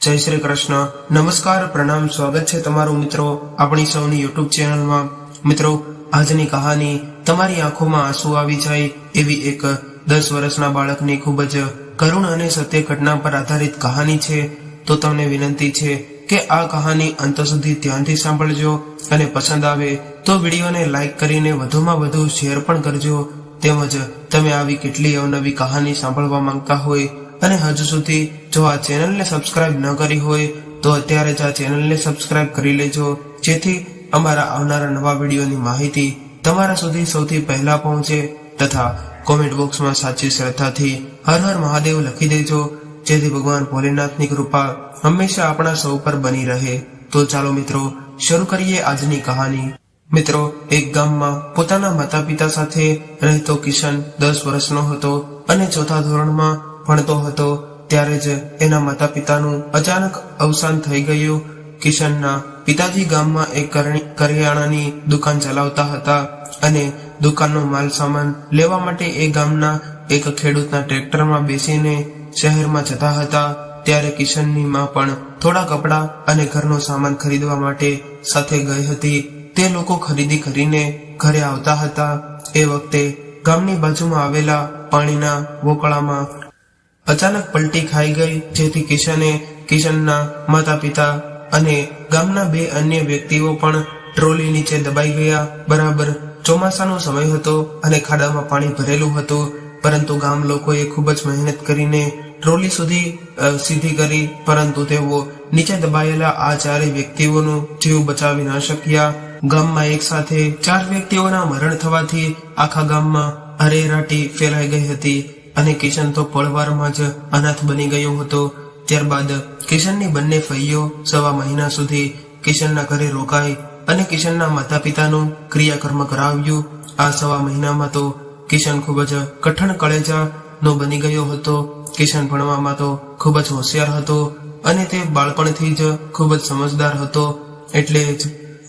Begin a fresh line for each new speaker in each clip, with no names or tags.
જય શ્રી કૃષ્ણ. નમસ્કાર, પ્રણામ, સ્વાગત છે તમારું મિત્રો આપણી સૌની યુટ્યુબ ચેનલમાં. મિત્રો, આજની કહાની તમારી આંખોમાં આંસુ આવી જાય એવી એક દસ વર્ષના બાળકની ખૂબ જ કરુણ અને સત્ય ઘટના પર આધારિત કહાની છે. તો તમને વિનંતી છે કે આ કહાની અંત સુધી ધ્યાનથી સાંભળજો અને પસંદ આવે તો વિડીયોને લાઈક કરીને વધુમાં વધુ શેર પણ કરજો. તેમજ તમે આવી કેટલી અવનવી કહાની સાંભળવા માંગતા હોય અને હજુ સુધી જો આ ચેનલને સબસ્ક્રાઇબ ન કરી હોય, તો અત્યારે જ આ ચેનલને સબસ્ક્રાઇબ કરી લેજો, જેથી અમારા આવનારા નવા વિડીયોની માહિતી તમારા સુધી સૌથી પહેલા પહોંચે તથા કોમેન્ટ બોક્સમાં સાચી શ્રદ્ધાથી હર હર મહાદેવ લખી દેજો, જેથી ભગવાન ભોલેનાથની કૃપા હંમેશા આપણા સૌ પર બની રહે. તો ચાલો મિત્રો, શરૂ કરીએ આજની કહાની. મિત્રો, એક ગામમાં પોતાના માતા પિતા સાથે રહેતો કિશન દસ વર્ષનો હતો અને ચોથા ધોરણમાં ભણતો હતો ત્યારે જ એના માતા પિતાનું અચાનક અવસાન થઈ ગયું. કિશનના પિતાજી ગામમાં એક કરિયાણાની દુકાન ચલાવતા હતા અને દુકાનનો માલ સામાન લેવા માટે એ ગામના એક ખેડૂતના ટ્રેક્ટરમાં બેસીને શહેરમાં જતા હતા. ત્યારે કિશનની માં પણ થોડા કપડાં અને ઘરનો સામાન ખરીદવા માટે સાથે ગઈ હતી. તે લોકો ખરીદી કરીને ઘરે આવતા હતા. એ વખતે ગામની બાજુમાં આવેલા પાણીના વોકળામાં અચાનક પલટી ખાઈ ગઈ, જેથી કિશને કિશનના માતા પિતા અને ગામના બે અન્ય વ્યક્તિઓ પણ ટ્રોલી નીચે દબાઈ ગયા. બરાબર ચોમાસાનો સમય હતો અને ખાડામાં પાણી ભરેલું હતું, પરંતુ ગામ લોકોએ ખૂબ જ મહેનત કરીને ટ્રોલી સુધી સીધી કરી, પરંતુ તેઓ નીચે દબાયેલા આ ચારેય વ્યક્તિઓનું જીવ બચાવી ન શક્યા. ગામમાં એક સાથે ચાર વ્યક્તિઓના મરણ થવાથી આખા ગામમાં અરેરાટી ફેલાઈ ગઈ હતી. અને કિશન તો પળવારમાં જ અનાથ બની ગયો હતો. ત્યારબાદ કિશનની બંને ફૈયો સવા મહિના સુધી કિશનના ઘરે રોકાઈ અને કિશનના માતા પિતાનું ક્રિયાકર્મ કરાવ્યું. આ સવા મહિનામાં તો કિશન ખૂબ જ કઠણ કળેજા નો બની ગયો હતો. કિશન ભણવામાં તો ખૂબ જ હોશિયાર હતો અને તે બાળપણથી જ ખૂબ જ સમજદાર હતો. એટલે જ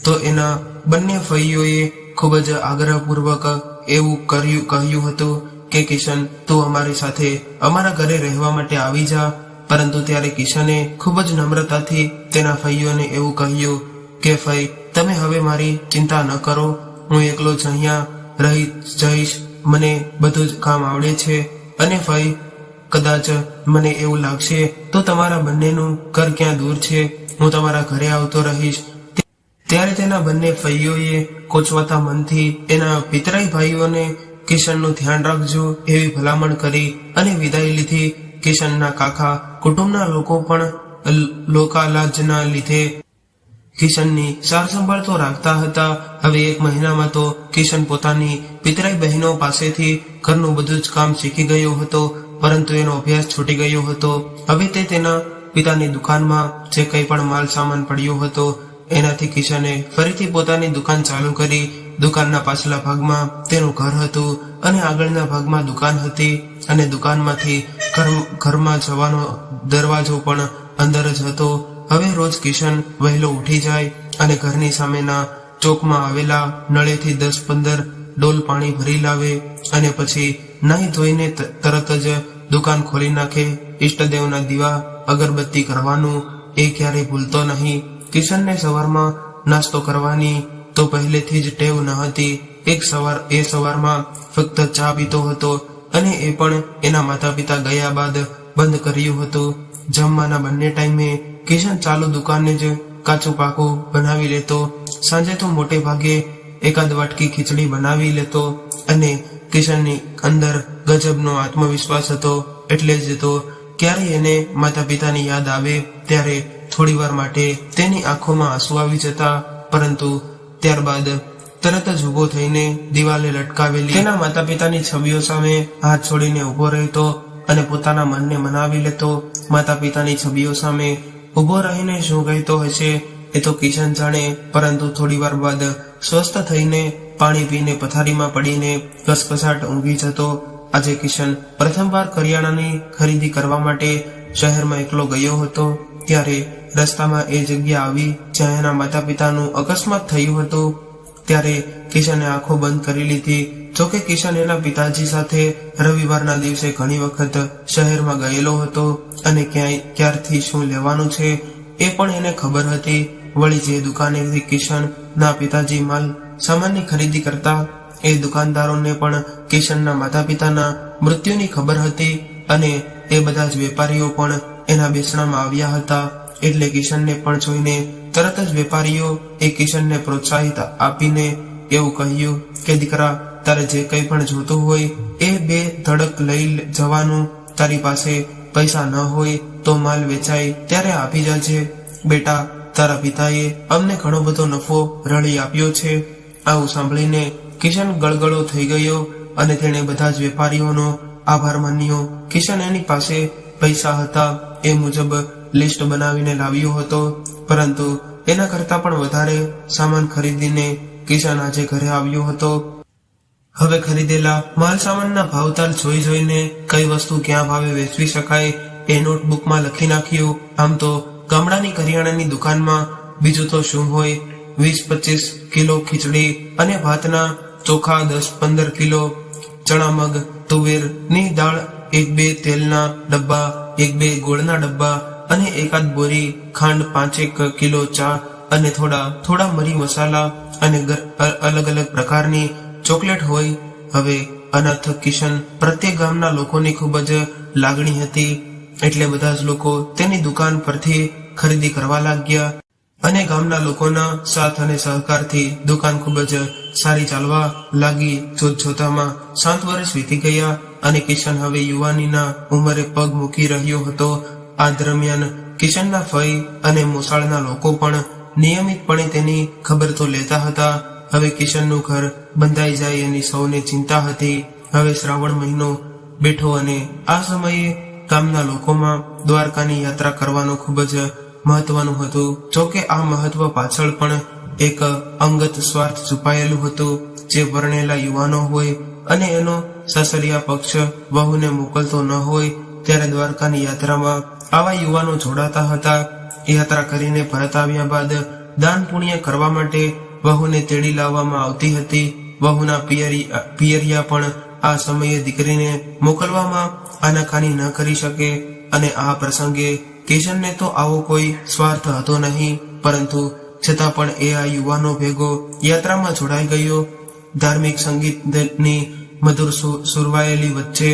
તો એના બંને ફૈયોએ ખૂબ જ આગ્રહપૂર્વક એવું કર્યું, કહ્યું હતું કે કિશન, તું અમારી સાથે અમારા ઘરે રહેવા માટે આવી જા. પરંતુ ત્યારે કિશને ખૂબ જ નમ્રતાથી તેના ફૈયોને એવું કહ્યું કે ફઈ તમે હવે મારી ચિંતા ન કરો. હું એકલો જ અહીંયા રહી જઈશ. મને બધું જ કામ આવડે છે. અને ફઈ કદાચ મને એવું લાગશે તો તમારા બંનેનું ઘર ક્યાં દૂર છે? હું તમારા ઘરે આવતો રહીશ. ત્યારે તેના બંને ફૈયોએ કોચવાતા મનથી એના પિતરાઈ ભાઈઓને કિશનનું ધ્યાન રાખજો એવી ભલામણ કરી અને વિદાય લીધી. કિશનના કાકા, કુટુંબના લોકો પણ લોકાલાજના લીધે કિશનની સાર સંભાળ તો રાખતા હતા. હવે એક મહિનામાં તો કિશન પોતાની પિતરાઈ બહેનો પાસેથી ઘરનું બધું જ કામ શીખી ગયો હતો, પરંતુ એનો અભ્યાસ છૂટી ગયો હતો. હવે તે તેના પિતાની દુકાનમાં જે કંઈ પણ માલ સામાન પડ્યો હતો, એનાથી કિશને ફરીથી પોતાની દુકાન ચાલુ કરી દુકાનના પાછલા ભાગમાં તેનું ઘર હતું અને આગળના ભાગમાં દુકાન હતી અને દુકાનમાંથી ઘર- ઘરમાં જવાનો દરવાજો પણ અંદર જ હતો. હવે રોજ કિશન વહેલો ઉઠી જાય અને ઘરની સામેના ચોકમાં આવેલા નળેથી દસ પંદર ડોલ પાણી ભરી લાવે અને પછી નાહી ધોઈને તરત જ દુકાન ખોલી નાખે. ઈષ્ટદેવના દીવા અગરબત્તી કરવાનું એ ક્યારેય ભૂલતો નહીં. કિશનને સવારમાં નાસ્તો કરવાની તો પહેલેથી જ ટેવ ન હતી. એક સવાર, એ સવારમાં ફક્ત ચા પીતો હતો અને એ પણ એના માતા પિતા ગયા બાદ બંધ કર્યું હતું. જમવાના બંને ટાઈમે કિશન ચાલુ દુકાને જ કાચું પાકું બનાવી લેતો. સાંજે તો મોટે ભાગે એકાદ વાટકી ખીચડી બનાવી લેતો અને કિશનની અંદર ગજબનો આત્મવિશ્વાસ હતો. એટલે જ તો ક્યારેય એને માતા પિતાની યાદ આવે ત્યારે થોડીવાર માટે તેની આંખોમાં આંસુ આવી જતા, પરંતુ ત્યારબાદ તરત જ ઊભો થઈને દિવાલે લટકાવેલી તેના માતા પિતાની છબીઓ સામે હાથ છોડીને ઊભો રહેતો અને પોતાના મનને મનાવી લેતો માતા પિતાની છબીઓ સામે ઊભો રહીને શું કહેતો હશે એ તો કિશન જાણે, પરંતુ થોડી વાર બાદ સ્વસ્થ થઈને પાણી પીને પથારીમાં પડીને કસકસાટ ઊંઘી જતો. આજે કિશન પ્રથમવાર કરિયાણાની ખરીદી કરવા માટે શહેરમાં એકલો ગયો હતો. ત્યારે રસ્તામાં એ જગ્યા આવી જ્યાં એના માતા પિતાનું અકસ્માત થયું હતું. ત્યારે કિશને આંખો બંધ કરી લીધી. જોકે કિશન એના પિતાજી સાથે રવિવારના દિવસે ઘણી વખત શહેરમાં ગયેલો હતો અને ક્યાંય, ક્યારથી શું લેવાનું છે એ પણ એને ખબર હતી. વળી જે દુકાનેથી કિશન ના પિતાજી માલ સામાનની ખરીદી કરતા, એ દુકાનદારોને પણ કિશનના માતા પિતાના મૃત્યુની ખબર હતી અને એ બધા જ વેપારીઓ પણ એના બેસણામાં આવ્યા હતા. એટલે કિશનને પણ જોઈને તરત જ વેપારીઓ એ કિશનને પ્રોત્સાહિત આપીને એવું કહ્યું કે, દીકરા, તારે જે કંઈ પણ જોતું હોય એ બે ધડક લઈ જવાનું. તારી પાસે પૈસા ન હોય તો માલ વેચાય, ત્યારે આપી જજે. બેટા, તારા પિતાએ અમને ઘણો બધો નફો રળી આપ્યો છે. આવું સાંભળીને કિશન ગળગળો થઈ ગયો અને તેણે બધા જ વેપારીઓનો આભાર માન્યો. કિશન એની પાસે પૈસા હતા એ મુજબ લિસ્ટ બનાવીને લાવ્યો હતો. પરંતુ એના કરતા પણ વધારે સામાન ખરીદીને કિશન આજે ઘરે આવ્યો હતો. હવે ખરીદેલા માલ સામાનના ભાવતાલ જોઈ જોઈને કઈ વસ્તુ ક્યાં ભાવે વેચવી શકાય એ નોટબુકમાં લખી નાખ્યું. આમ તો ગામડાની કરિયાણાની દુકાનમાં બીજું તો શું હોય? વીસ, પચીસ કિલો ખીચડી અને ભાતના ચોખા દસ, પંદર કિલો ચણા મગ, તુવેરની દાળ એક બે તેલના ડબ્બા, એક બે ગોળના ડબ્બા અને એકાદ બોરી, ખાંડ પાંચેક કિલો ચા અને થોડા થોડા મરી મસાલા અને અલગ અલગ પ્રકારની ચોકલેટ હોય. હવે અનાથ કિશન પ્રત્યેક ગામના લોકોની ખૂબ જ લાગણી હતી. એટલે બધા જ લોકો તેની દુકાન પરથી ખરીદી કરવા લાગ્યા અને ગામના લોકોના સાથ અને સહકારથી દુકાન ખૂબ જ સારી ચાલવા લાગી. જોત જોતામાં સાત વર્ષ વીતી ગયા અને કિશન હવે યુવાનીના ઉંમરે પગ મૂકી રહ્યો હતો. આ દરમિયાન કિશનના ફઈ અને મોસાળના લોકો પણ નિયમિતપણે તેની ખબર તો લેતા હતા. હવે કિશનનું ઘર બંધાઈ જાય એની સૌને ચિંતા હતી. હવે શ્રાવણ મહિનો બેઠો અને આ સમયે ગામના લોકોમાં દ્વારકાની યાત્રા કરવાનું ખૂબ જ મહત્વનું હતું. જોકે આ મહત્વ પાછળ પણ એક અંગત સ્વાર્થ છુપાયેલું હતું. જે વર્ણેલા યુવાનો હોય અને એનો સસરિયા પક્ષ વહુને મોકલતો ન હોય, ત્યારે દ્વારકાની યાત્રામાં આવા યુવાનો જોડાતા હતા. યાત્રા કરીને પરત આવ્યા બાદ દાન પુણ્ય કરવા માટે વહુને તેડી લાવવામાં આવતી હતી. વહુના પિયરી પિયરિયા પણ આ સમયે દીકરીને મોકલવામાં આનાકાની ન કરી શકે અને આ પ્રસંગે કિશનને તો આવો કોઈ સ્વાર્થ હતો નહીં, પરંતુ છતાં પણ એ આ યુવાનો ભેગો યાત્રામાં જોડાઈ ગયો ધાર્મિક સંગીતની મધુર સુરવાયેલી વચ્ચે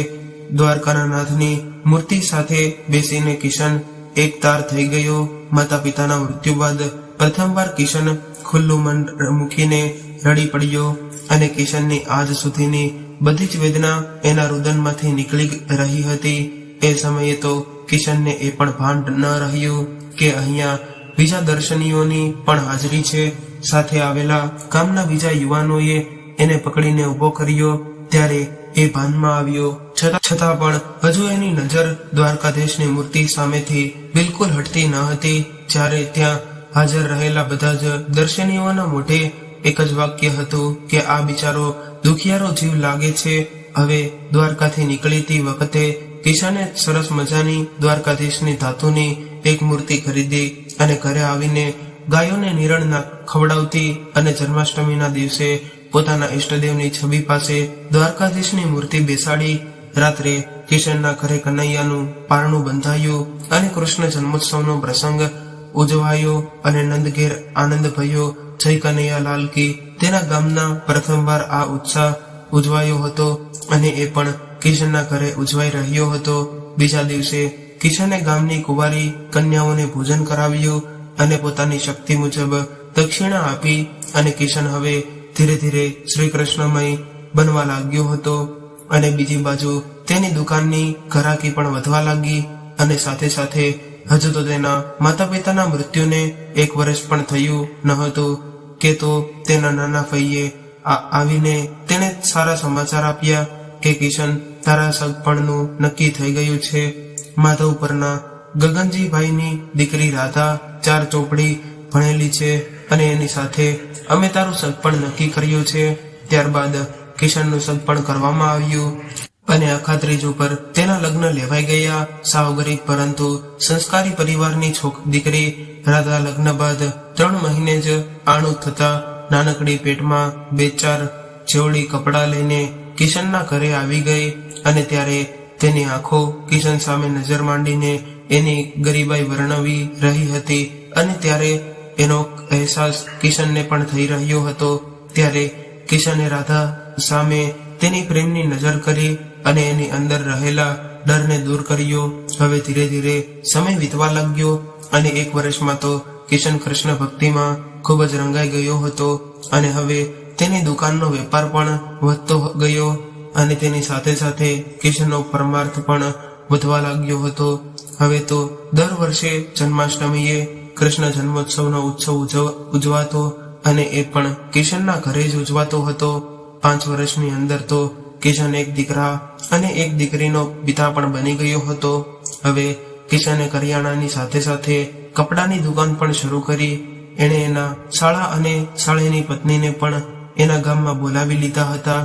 દ્વારકાના નાથની મૂર્તિ સાથે બેસીને કિશન એક તાર થઈ ગયો. માતા પિતાના મૃત્યુ બાદ પ્રથમવાર કિશન ખુલ્લું મન મૂકીને રડી પડ્યો અને કિશનની આજ સુધીની બધી જ વેદના એના રુદનમાંથી નીકળી રહી હતી. એ સમયે તો કિશનને એ પણ ભાન ન રહ્યું કે અહીંયા બીજા દર્શનીઓની પણ હાજરી છે. સાથે આવેલા ગામના બીજા યુવાનોએ એને પકડીને ઊભો કર્યો. ત્યારે એ ભાનમાં આવ્યો. છતાં છતાં પણ હજુ એની નજર દ્વારકાધીશની મૂર્તિ સામેથી બિલકુલ હટતી ન હતી. જ્યારે ત્યાં હાજર રહેલા બધા જ દર્શનીઓના મોઢે એક જ વાક્ય હતું કે, આ બિચારો દુખિયારો જીવ લાગે છે. હવે દ્વારકાથી નીકળીતી વખતે કિશને સરસ મજાની દ્વારકાધીશની ધાતુની એક મૂર્તિ ખરીદી અને ઘરે આવીને ગાયોને નિરણના ખવડાવતી અને જન્માષ્ટમીના દિવસે પોતાના ઈષ્ટદેવની છબી પાસે દ્વારકાધીશની મૂર્તિ બેસાડી રાત્રે કિશનના ઘરે કનૈયાનું પારણું બંધાયું અને કૃષ્ણ જન્મોત્સવનો પ્રસંગ ઉજવાયો અને નંદઘેર આનંદ ભયો જય કનૈયા લાલકી તેના ગામના પ્રથમવાર આ ઉત્સાહ ઉજવાયો હતો અને એ પણ કિશનના ઘરે ઉજવાઈ રહ્યો હતો. બીજા દિવસે કિશને ગામની કુંવારી કન્યાઓને ભોજન કરાવ્યું અને પોતાની શક્તિ મુજબ દક્ષિણા આપી અને કિશન હવે ધીરે ધીરે શ્રી કૃષ્ણમય બનવા લાગ્યો હતો અને બીજી બાજુ તેની દુકાનની ઘરાકી પણ વધવા લાગી અને સાથે સાથે હજુ તો તેના માતા પિતાના મૃત્યુને એક વર્ષ પણ થયું ન હતું કે તો તેના નાના ફઈએ આવીને તેને સારા સમાચાર આપ્યા કે કિશન તારા સગપણનું નક્કી થઈ ગયું છે. માધવ પરના ગગનજીભાઈની દીકરી રાધા ચાર ચોપડી ભણેલી છે. અને એની સાથે અમે તારું સગપણ નક્કી કર્યું છે. ત્યારબાદ કિશનનું સગપણ કરવામાં આવ્યું અને આખા ત્રીજ ઉપર તેના લગ્ન લેવાઈ ગયા. સાવ ગરીબ પરંતુ સંસ્કારી પરિવારની છોક દીકરી રાધા લગ્ન બાદ ત્રણ મહિને જ આણું થતા નાનકડી પેટમાં બે ચાર જેવડી કપડાં લઈને કિશનના ઘરે આવી ગઈ અને ત્યારે તેની આંખો કિશન સામે નજર માંડીને એની ગરીબાઈ વર્ણવી રહી હતી અને ત્યારે એનો અહેસાસ કિશનને પણ થઈ રહ્યો હતો. ત્યારે કિશને રાધા સામે તેની પ્રેમની નજર કરી અને એની અંદર રહેલા ડરને દૂર કર્યો. હવે ધીરે ધીરે સમય વીતવા લાગ્યો અને એક વર્ષમાં તો કિશન કૃષ્ણ ભક્તિમાં ખૂબ જ રંગાઈ ગયો હતો અને હવે તેની દુકાનનો વેપાર પણ વધતો ગયો અને તેની સાથે સાથે કિશનનો પરમાર્થ પણ વધવા લાગ્યો હતો. હવે તો દર વર્ષે જન્માષ્ટમીએ કૃષ્ણ જન્મોત્સવનો ઉત્સવ ઉજવ- ઉજવાતો અને એ પણ કિશનના ઘરે જ ઉજવાતો હતો. પાંચ વર્ષની અંદર તો કિશન એક દીકરા અને એક દીકરીનો પિતા પણ બની ગયો હતો. હવે કિશને કરિયાણાની સાથે સાથે કપડાની દુકાન પણ શરૂ કરી. એણે એના શાળા અને શાળાની પત્નીને પણ એના ગામમાં બોલાવી લીધા હતા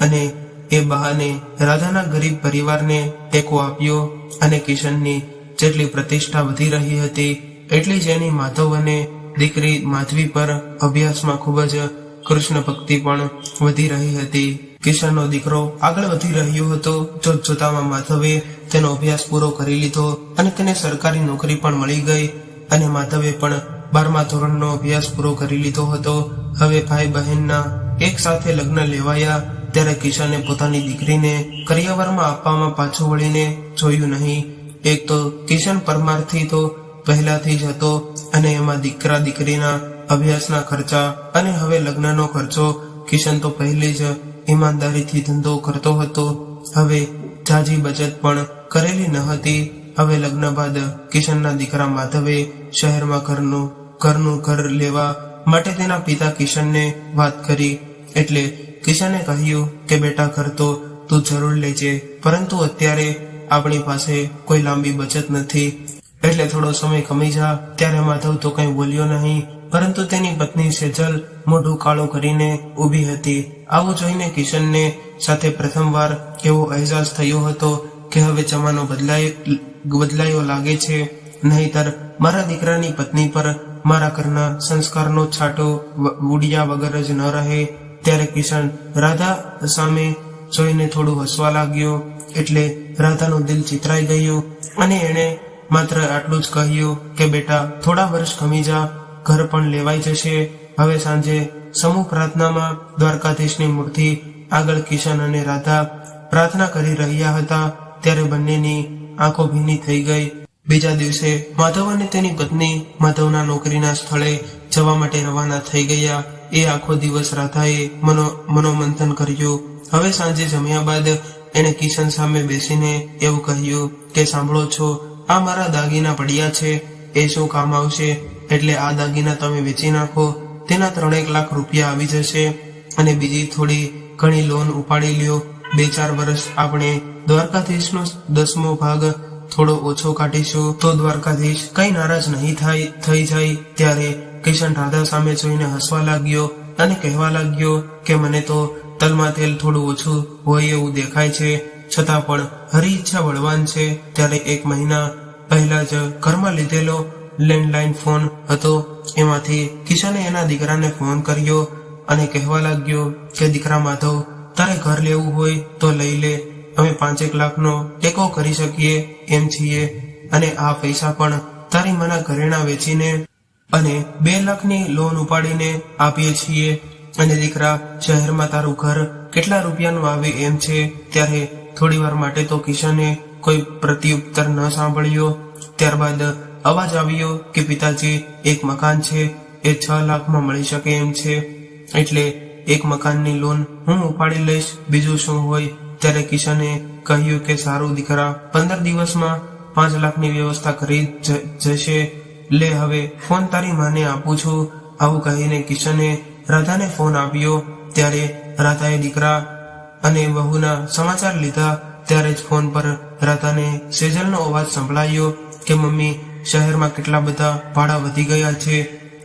અને એ બહાને રાધાના ગરીબ પરિવારને ટેકો આપ્યો અને કિશનની જેટલી પ્રતિષ્ઠા વધી રહી હતી એટલી જ એની માધવ અને દીકરી માધવી પર અભ્યાસમાં ખૂબ જ કૃષ્ણ ભક્તિ પણ વધી રહી હતી. કિશનનો દીકરો આગળ વધી રહ્યો હતો જોત જોતામાં માધવે તેનો અભ્યાસ પૂરો કરી લીધો અને તેને સરકારી નોકરી પણ મળી ગઈ અને માધવે પણ બારમા ધોરણનો અભ્યાસ પૂરો કરી લીધો હતો. હવે ભાઈ બહેનના એક સાથે લગ્ન લેવાયા, ત્યારે કિશને પોતાની દીકરીને કરિયાવરમાં આપવામાં પાછું વળીને જોયું નહીં. એક તો કિશન પરમારથી તો પહેલાથી જ હતો અને એમાં દીકરા દીકરીના અભ્યાસના ખર્ચા અને હવે લગ્નનો ખર્ચો કિશન તો પહેલી જ ઈમાનદારીથી ધંધો કરતો હતો. હવે જાજી બચત પણ કરેલી ન હતી. હવે લગ્ન બાદ કિશનના દીકરા માધવે શહેરમાં ઘરનું ઘરનું ઘર લેવા માટે તેના પિતા કિશનને વાત કરી. એટલે કિશને કહ્યું કે, બેટા, ઘર તો તું જરૂર લેજે, પરંતુ અત્યારે આપણી પાસે કોઈ લાંબી બચત નથી. એટલે થોડો સમય ખમી જા. ત્યારે માધવ તો કંઈ બોલ્યો નહીં. પરંતુ તેની પત્ની સેજલ મોઢું કાળું કરીને ઊભી હતી. આવું જોઈને કિશનને સાથે પ્રથમવાર એવો અહેસાસ થયો હતો કે હવે જમાનો બદલાય, બદલાયો લાગે છે. નહીતર મારા દીકરાની પત્ની પર મારા ઘરના સંસ્કારનો છાંટો ઉડિયા વગર જ ન રહે. ત્યારે કિશન રાધા સામે જોઈને થોડું હસવા લાગ્યો. એટલે રાધાનું દિલ ચિતરાઈ ગયું અને એણે માત્ર આટલું જ કહ્યું કે બેટા, થોડા વર્ષ ખમી જા ઘર પણ લેવાઈ જશે. હવે સાંજે સમૂહ પ્રાર્થનામાં દ્વારકાધીશની મૂર્તિ, આગળ કિશન અને રાધા પ્રાર્થના કરી રહ્યા હતા, ત્યારે બંનેની આંખો ભીની થઈ ગઈ. બીજા દિવસે માધવ અને તેની પત્ની માધવના નોકરીના સ્થળે જવા માટે રવાના થઈ ગયા. એ આખો દિવસ રાધાએ મનો, મનોમંથન કર્યું. હવે સાંજે જમ્યા બાદ એણે કિશન સામે બેસીને એવું કહ્યું કે, સાંભળો છો આ મારા દાગીના પડ્યા છે, એ શું કામ આવશે? એટલે આ દાગીના તમે વેચી નાખો, તેના ત્રણેક લાખ રૂપિયા આવી જશે અને બીજી થોડી ઘણી લોન ઉપાડી લ્યો. બે ચાર વર્ષ આપણે દ્વારકાધીશનો દસમો ભાગ થોડો ઓછો કાઢીશું. તો દ્વારકાધીશ કઈ નારાજ નહીં થાય, થઈ જાય. ત્યારે કિશન રાધા સામે જોઈને હસવા લાગ્યો અને કહેવા લાગ્યો કે મને તો તલમાં તેલ થોડું ઓછું હોય એવું દેખાય છે. છતાં પણ હરી ઈચ્છા બળવાન છે. ત્યારે એક મહિના પહેલા જ ઘરમાં લીધેલો લેન્ડલાઇન ફોન હતો. એમાંથી કિશને એના દીકરાને ફોન કર્યો અને કહેવા લાગ્યો કે, દીકરા માધવ, તારે ઘર લેવું હોય તો લઈ લે. અમે પાંચેક લાખનો ટેકો કરી શકીએ, એમ છીએ. અને આ પૈસા પણ તારી મના ઘરેણા વેચીને અને બે લાખની લોન ઉપાડીને આપીએ છીએ. અને દીકરા, શહેરમાં તારું ઘર કેટલા રૂપિયાનું આવે એમ છે, ત્યારે થોડી વાર માટે તો કિશને કોઈ પ્રત્યુત્તર ન સાંભળ્યો. ત્યારબાદ અવાજ આવ્યો કે, પિતાજી, એક મકાન છે. એ છ લાખમાં મળી શકે એમ છે. એટલે એક મકાનની લોન હું ઉપાડી લઈશ. બીજું શું હોય? ત્યારે કિશને કહ્યું કે, સારું દીકરા, પંદર દિવસમાં પાંચ લાખની વ્યવસ્થા કરી જશે. લે, હવે ફોન તારી માને આપું છું. આવું કહીને કિશને રાધાને ફોન આપ્યો. ત્યારે રાધાએ દીકરા અને વહુના સમાચાર લીધા. ત્યારે જ ફોન પર રાધાને સેજલનો અવાજ સંભળાયો કે, મમ્મી, શહેરમાં કેટલા બધા ભાડા વધી ગયા છે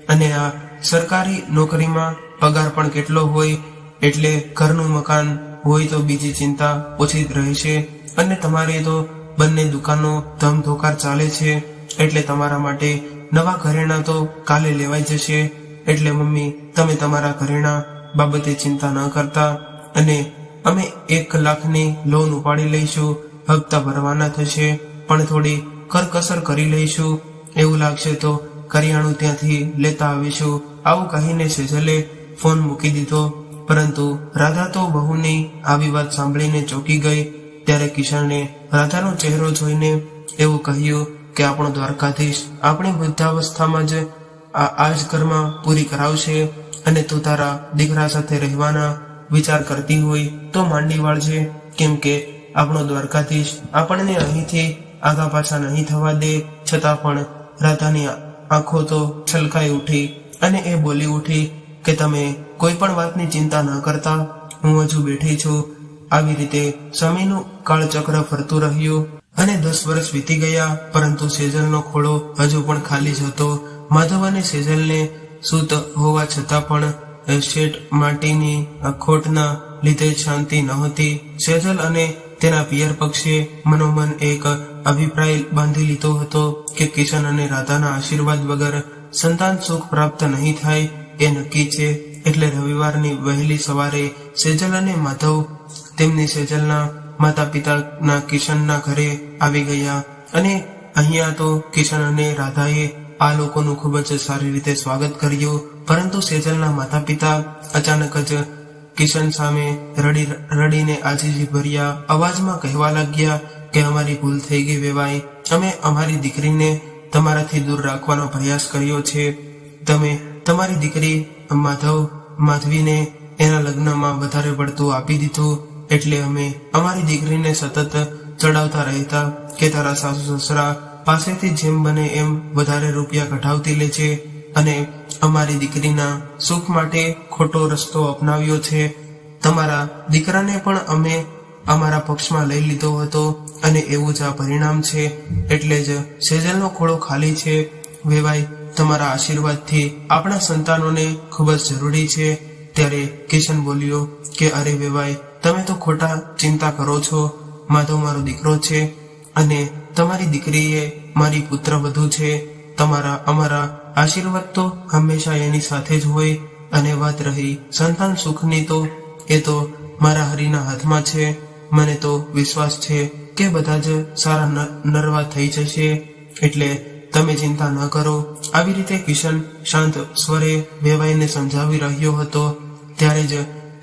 અને આ સરકારી નોકરીમાં પગાર પણ કેટલો હોય, એટલે ઘરનું મકાન હોય તો બીજી ચિંતા ઓછી રહેશે અને તમારે તો બંને દુકાનો ધમધોકાર ચાલે છે, એટલે તમારા માટે નવા ઘરેણા તો કાલે લેવાઈ જશે. એટલે, મમ્મી, તમે તમારા ઘરેણા બાબતે ચિંતા ન કરતા અને અમે એક લાખની લોન ઉપાડી લઈશું, હપ્તા ભરવાના થશે, પણ થોડી કરકસર કરી લઈશું. એવું લાગશે તો કરિયાણું ત્યાંથી લેતા આવીશું. આવું કહીને સેજલે ફોન મૂકી દીધો. પરંતુ રાધા તો બહુની આવી વાત સાંભળીને ચોંકી ગઈ. ત્યારે કિશને રાધાનો ચહેરો જોઈને એવું કહ્યું કે આપણો દ્વારકાધીશ આપણી વૃદ્ધાવસ્થામાં જ આ આજ ઘરમાં પૂરી કરાવશે અને તું તારા દીકરા સાથે રહેવાના વિચાર કરતી હોય તો માંડી વાળજે. કેમ કે આપણો દ્વારકાધીશ આપણને અહીંથી આગા પાછા નહીં થવા દે, છતાં પણ રાધાની આંખો તો છલકાઈ ઉઠી અને એ બોલી ઉઠી કે તમે કોઈ પણ વાતની ચિંતા ન કરતા, હું હજુ બેઠી છું. આવી રીતે સમયનું કાળચક્ર ફરતું રહ્યું અને દસ વર્ષ વીતી ગયા, પરંતુ સેજલનો ખોળો હજુ પણ ખાલી જ હતો. માધવ અને સેજલને સૂત હોવા છતાં પણ શેઠ માટીની ખોટના લીધે શાંતિ નહોતી. સેજલ અને તેના પિયર પક્ષે મનોમન એક અભિપ્રાય બાંધી લીધો હતો કે કિશન અને રાધાના આશીર્વાદ વગર સંતાન સુખ પ્રાપ્ત નહીં થાય એ નક્કી છે. એટલે રવિવારની વહેલી સવારે સેજલ અને માધવ તેમની સેજલના માતા પિતાના કિશનના ઘરે આવી ગયા અને અહીંયા તો કિશન અને રાધાએ આ લોકોનું ખૂબ જ સારી રીતે સ્વાગત કર્યું. પરંતુ સેજલના માતા પિતા અચાનક જ કિશન સામે રડી રડીને આજીજી ભર્યા અવાજમાં કહેવા લાગ્યા કે અમારી ભૂલ થઈ ગઈ વેવાય અમે અમારી દીકરીને તમારાથી દૂર રાખવાનો પ્રયાસ કર્યો છે. તમે તમારી દીકરી માધવ, માધવીને એના લગ્નમાં વધારે પડતું આપી દીધું એટલે અમે અમારી દીકરીને સતત ચડાવતા રહેતા કે તારા સાસુ, સસરા પાસેથી જેમ બને એમ વધારે રૂપિયા કઢાવતી લે છે. અને અમારી દીકરીના સુખ માટે ખોટો રસ્તો અપનાવ્યો છે. તમારા દીકરાને પણ અમે અમારા પક્ષમાં લઈ લીધો હતો અને એવું જ આ પરિણામ છે. એટલે જ સેજલનો ખોળો ખાલી છે. વેવાય તમારા આશીર્વાદથી આપણા સંતાનોને ખૂબ જ જરૂરી છે. ત્યારે કિશન બોલ્યો કે, અરે વેવાય તમે તો ખોટા ચિંતા કરો છો. માધવ મારો દીકરો છે અને તમારી દીકરીએ મારી પુત્ર વધુ છે. તમારા, અમારા આશીર્વાદ તો હંમેશા એની સાથે જ હોય અને વાત રહી, સંતાન સુખની તો, એ તો મારા હરિના હાથમાં છે, મને તો વિશ્વાસ છે કે બધા જ સારા નરવા થઈ જશે. એટલે તમે ચિંતા ન કરો. આવી રીતે કિશન શાંત સ્વરે વેવાઈને સમજાવી રહ્યો હતો. ત્યારે જ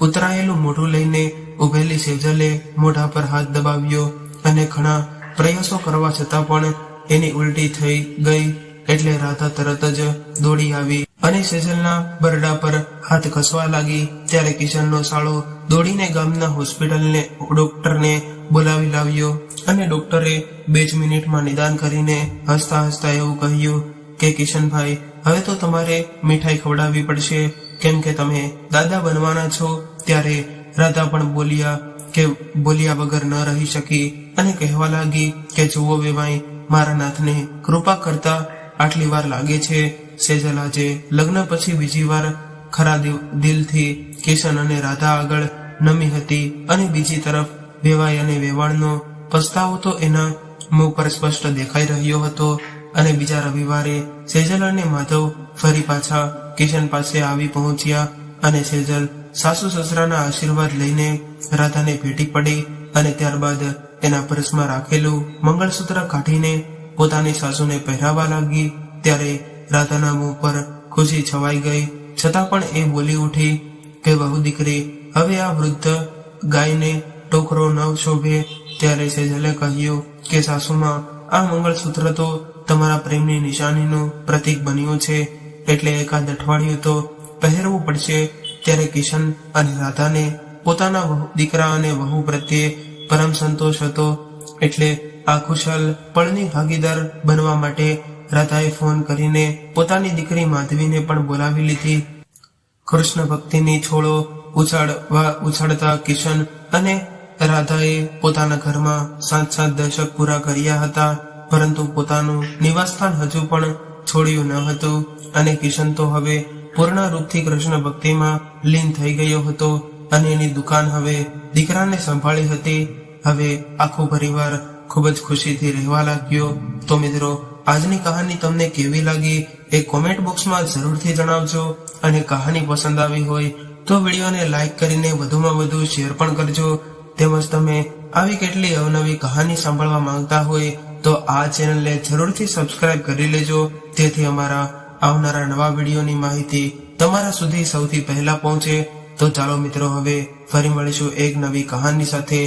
ઉતરાયેલું મોઢું લઈને ઉભેલી સેજલે મોઢા પર હાથ દબાવ્યો અને ઘણા પ્રયાસો કરવા છતાં પણ એની ઉલટી થઈ ગઈ. એટલે રાધા તરત જ દોડી આવી અને સેજલના બરડા પર હાથ ઘસવા લાગી. ત્યારે કિશનનો સાળો દોડીને ગામના હોસ્પિટલને ડોક્ટરને બોલાવી લાવ્યો અને ડોક્ટરે બે જ મિનિટમાં નિદાન કરીને હસતા હસતા એવું કહ્યું કે, કિશનભાઈ, હવે તો તમારે મીઠાઈ ખવડાવવી પડશે. કેમ કે તમે દાદા બનવાના છો. ત્યારે રાધા પણ બોલ્યા કે, બોલ્યા વગર ન રહી શકી. અને કહેવા લાગી કે, જુઓ વેવાઈ, મારા નાથને કૃપા કરતા આટલી વાર લાગે છે, સેજલ આજે લગ્ન પછી બીજી વાર ખરા દિલ- દિલથી કિશન અને રાધા આગળ નમી હતી અને બીજી તરફ વેવાઈ અને વેવાણનો પસ્તાવો તો એના મુખ પર સ્પષ્ટ દેખાઈ રહ્યો હતો અને બીજા રવિવારે સેજલ અને માધવ ફરી પાછા કિશન પાસે આવી પહોંચ્યા અને સેજલ સાસુ સસરાના આશીર્વાદ લઈને રાધાને ભેટી પડી અને ત્યારબાદ એના પર્સમાં રાખેલું મંગળસૂત્ર કાઢીને પોતાની સાસુને પહેરાવા લાગી. ત્યારે રાધાના મુખ પર ખુશી છવાઈ ગઈ. છતાં પણ એ બોલી ઉઠી કે બહુ દીકરી, હવે આ વૃદ્ધ ગાયને ટોકરો ન શોભે. ત્યારે સેજલે કહ્યું કે, સાસુમાં આ મંગળસૂત્ર તો તમારા પ્રેમની નિશાનીનું પ્રતીક બન્યું છે. એટલે એકાદ અઠવાડિયું તો પહેરવું પડશે. ત્યારે કિશન અને રાધાને પોતાના વહુ- દીકરા અને વહુ પ્રત્યે પરમ સંતોષ હતો. એટલે આ કુશલ પળની ભાગીદાર બનવા માટે રાધાએ ફોન કરીને પોતાની દીકરી માધવીને પણ બોલાવી લીધી. કૃષ્ણ ભક્તિની છોડો ઉછાળવા ઉછાળતા કિશન અને રાધાએ પોતાના ઘરમાં સાત સાત દશક પૂરા કર્યા હતા, પરંતુ પોતાનું નિવાસસ્થાન હજુ પણ છોડ્યું ન હતું અને કિશન તો હવે પૂર્ણ રૂપથી કૃષ્ણ ભક્તિમાં લીન થઈ ગયો હતો અને એની દુકાન હવે દીકરાને સંભાળી હતી. હવે આખો પરિવાર ખૂબ જ ખુશીથી રહેવા લાગ્યો. તો મિત્રો, આજની કહાની તમને કેવી લાગી એ કોમેન્ટ બોક્સમાં જરૂરથી જણાવજો. અને કહાની પસંદ આવી હોય તો વિડીયોને લાઈક કરીને વધુમાં વધુ શેર પણ કરજો. તેમજ તમે આવી કેટલી અવનવી કહાની સાંભળવા માંગતા હોય તો આ ચેનલને જરૂરથી સબસ્ક્રાઇબ કરી લેજો. જેથી અમારા આવનારા નવા વિડીયોની માહિતી તમારા સુધી સૌથી પહેલા પહોંચે. તો ચાલો મિત્રો, હવે ફરી મળીશું એક નવી કહાની સાથે.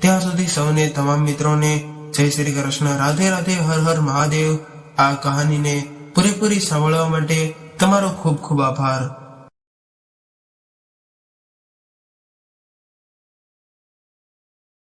ત્યાં સુધી સૌને, તમામ મિત્રોને જય શ્રી કૃષ્ણ, રાધે રાધે, હર હર મહાદેવ. આ કહાનીને પૂરેપૂરી સાંભળવા માટે તમારો ખૂબ ખૂબ આભાર.